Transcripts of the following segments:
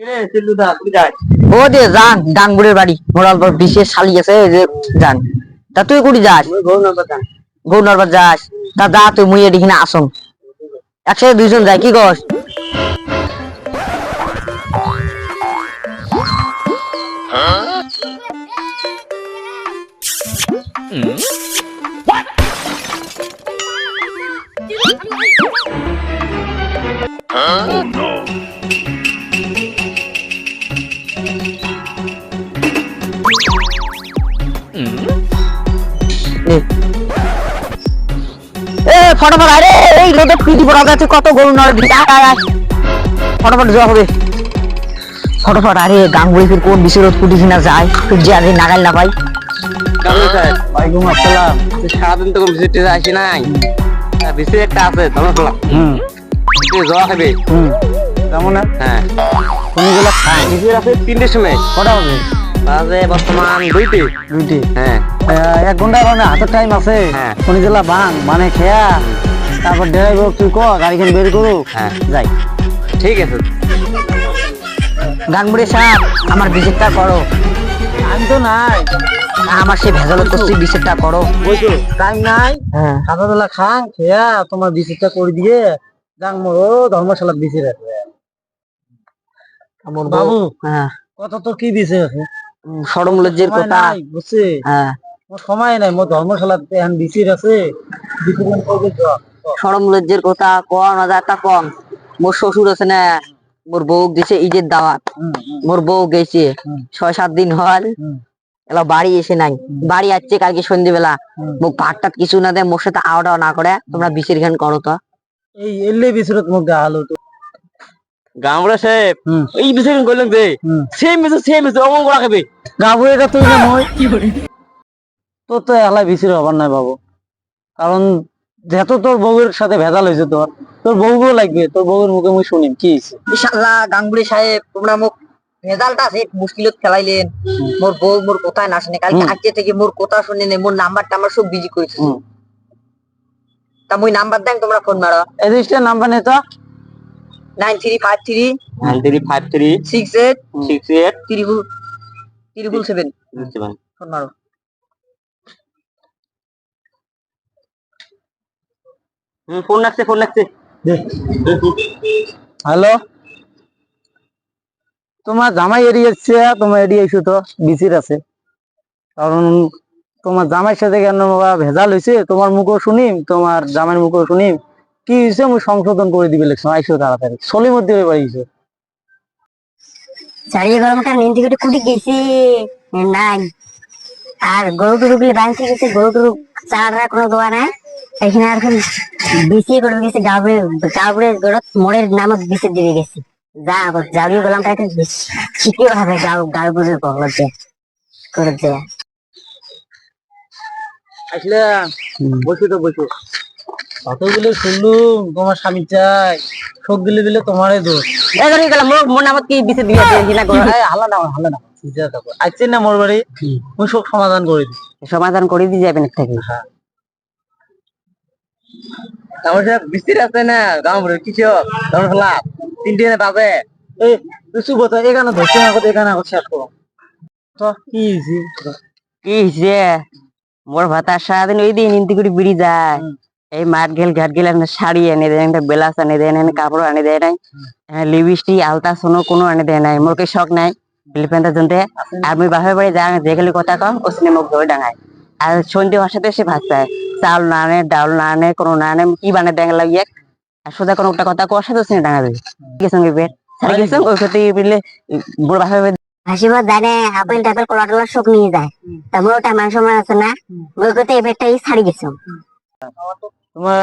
ও দে যান ডাঙ্গুরের বাড়ি। মোড়াল বিশেষ শালি আছে যে যান। তা তুই কুড়ি যাস? মুই গৌ না বাতান গৌনরবার যাস। তা যা তুই মুই এদিকে না আসম। একসাথে দুইজন যাই কি কস? নে। ফটাফট আরে এই রোদে পিটি পড়া যাচ্ছে কত গরু নড়ে। ফটাফট যাওয়া হবে ফটাফট আরে গাঙ্গুলি ফির কোন রোদ কুটি কিনা যায় তুই যে আরে নাগাল না পাই। ওয়ালাইকুম আসসালাম। সারাদিন তো ভিজিটে আসি নাই। ভিসি একটা আছে ধর্মতলা হুম। জবা খাবি হুম। কেমন হ্যাঁ। কোনগুলো? ভিজিট আছে তিনটের সময়। কটা হবে বাজে বর্তমান দুইটি। দুইটি। হ্যাঁ। এক ঘণ্টা কারণে হাতের টাইম আছে। হ্যাঁ। শনি জেলা ভাঙ মানে খেয়া। তারপর ড্রাইভার তুই ক গাড়িখান বের করু? হ্যাঁ। যাই। ঠিক আছে। গাঙ্গুলি সাহেব আমার বিশেষটা করো। আমি তো নাই। আমার সে ভেজাল করছি বিশেষটা করো। বুঝছ টাইম নাই। হ্যাঁ। তোলা খান খেয়া তোমার বিসিটা করে দিয়ে যাং মোরো ধর্মশালা বিসি রাখবে বাবু হ্যাঁ। কত তোর কি আছে? সরম লজ্জের কথা। বুঝছি। হ্যাঁ। মোর সময় নাই মোর ধর্মশালা এখন বিসির আছে করবে সরম লজ্জের কথা কন মোর শ্বশুর আছে না মোর বউ দিছে ঈদের দাওয়াত। মোর বউ গেছে ছয় সাত দিন হল। এলা বাড়ি এসে নাই। বাড়ি আসছে কালকে সন্ধ্যেবেলা। মুখ ভাত টাত কিছু না দেয় মোর সাথে আওয়াটাও না করে তোমরা বিশের ঘান করো তো। এই এলে বিসিরত মুখ গা হালো তো। গামড়া সাহেব এই বিষয় করলাম যে হুম। সেম মেসে সেম মেসে অমন করা খাবে। গাবু এটা তুই না মই। তোর তো এলাই বিসির হবার নাই বাবু। কারণ যেহেতু তোর বউয়ের সাথে ভেজাল হয়েছে তোর তোর বউকেও লাগবে তোর বউয়ের মুখে মুখ শুনিম কি হয়েছে? ইনশাআল্লাহ গাঙ্গুলি সাহেব তোমরা মুখ রেজাল্টটা মুশকিলত খেলাইলেন মোর বউ মোর কোথায় না শুনে কালকে আজকে থেকে মোর কথা শুনে নে মোর নাম্বার টাম্বার সব বিজি করেছে তা মুই নাম্বার দেন তোমরা ফোন মারো। এই রেজিস্টার নাম্বার নে তো। Nine three five three nine three five three six eight six eight triple triple seven. Phone মারো। ফোন লাগছে ফোন লাগছে হ্যালো তোমার জামাই এড়িয়েছে তোমার এড়িয়েছো তো বিসির আছে। কারণ তোমার জামাইয়ের সাথে কেন ভেজাল হয়েছে তোমার মুখও শুনিম তোমার জামাইয়ের মুখও শুনিম। কি হয়েছে আমি সংশোধন করে দিবে লেখছো? আইসো তাড়াতাড়ি। সলির মধ্যে হয়ে বাড়িয়েছো চারিয়ে গরমটা নিন্দি করে কুটি গেছি। নাই। আর গরু টরু গুলি বাঁধতে গেছে গরু টরু চারা কোনো দোয়া নাই। এখানে এখন বিসি করে গেছে গাবড়ে গাবড়ে গরত মোড়ের নামক বিসি দিয়ে গেছে। যা আবার জাউরি গোলামটা একটু শিখিয়ে হবে গাও করে দেয়া আসলে বসে তো বসে। কতগুলো শুনলুম তোমার স্বামী চাই। শোক দিলে দিলে তোমারই দোষ। এগারি গেলাম মোর মোর নামত কি বিছে দিয়ে করো এই, হালা না হালা না বুঝে থাকো আসছেন না মোর বাড়ি? মুই সমাধান করে দিই। সমাধান করে দিয়ে যাবেন থেকে। আমার বৃষ্টির আছে না কিছু তিনটে না বাজে এই তুই এখানে ধরছে না কথা এখানে এখন শেষ করো। তো কি হয়েছে কি হইছে? মোর ভাতার সারাদিন ওই দিন ইন্তি করে বিড়ি যায়। এই মাঠ গেল ঘাট গেল শাড়ি এনে দেয় একটা বেলাস এনে দেয় না কাপড় এনে দেয় নাই। লিপস্টিক আলতা সোনো কোনো এনে দেয় নাই। মোর কে শখ নাই। ফিলিপাইনটা জনতে। আর মুই বাপের বাড়ি যা যে গেলে কথা কম ও সিনে মুখ ধরে ডাঙায়। আর সন্ধে ভাষাতে সে ভাত চায় চাল না আনে ডাল না আনে কোনো না আনে কি বানে ডাঙা লাগিয়ে আর সোজা কোনো একটা কথা কোয়ার সাথে সিনে ডাঙাবে। গেছেন বের সারি গেছেন ওই সাথে বিলে বাড়ি হাসিব জানে আপেল টাপেল কলা টলা সব নিয়ে যায়। তা মোর ওটা মান সময় আছে না? ওই কথা এবারটাই ছাড়ি গেছে। তোমার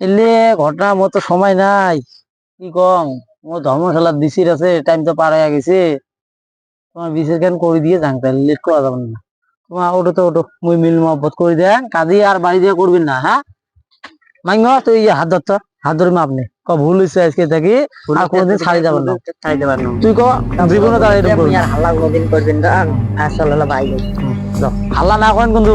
এলে ঘটনা মতো সময় নাই। কি কম? মোর ধর্মশালা বিসির আছে টাইম তো পার হয়ে গেছে। তোমার বিসির কেন করে দিয়ে যাং তাহলে লেট করা যাবে না। ওটো তো ওটো মুই মিল মহব্বত করে দেন কাজে আর বাড়ি দিয়ে করবেন না হ্যাঁ? মাইঙ্গ তুই হাত ধর তো, হাত ধরে আপনি ক ভুল হয়েছে আজকে থাকি আর কোনোদিন ছাড়ি যাবেন না। ছাড়ি না। তুই ক জীবনে। আর হাল্লা কোনোদিন করবেন না। আসলে ভাই। হাল্লা না করেন কিন্তু।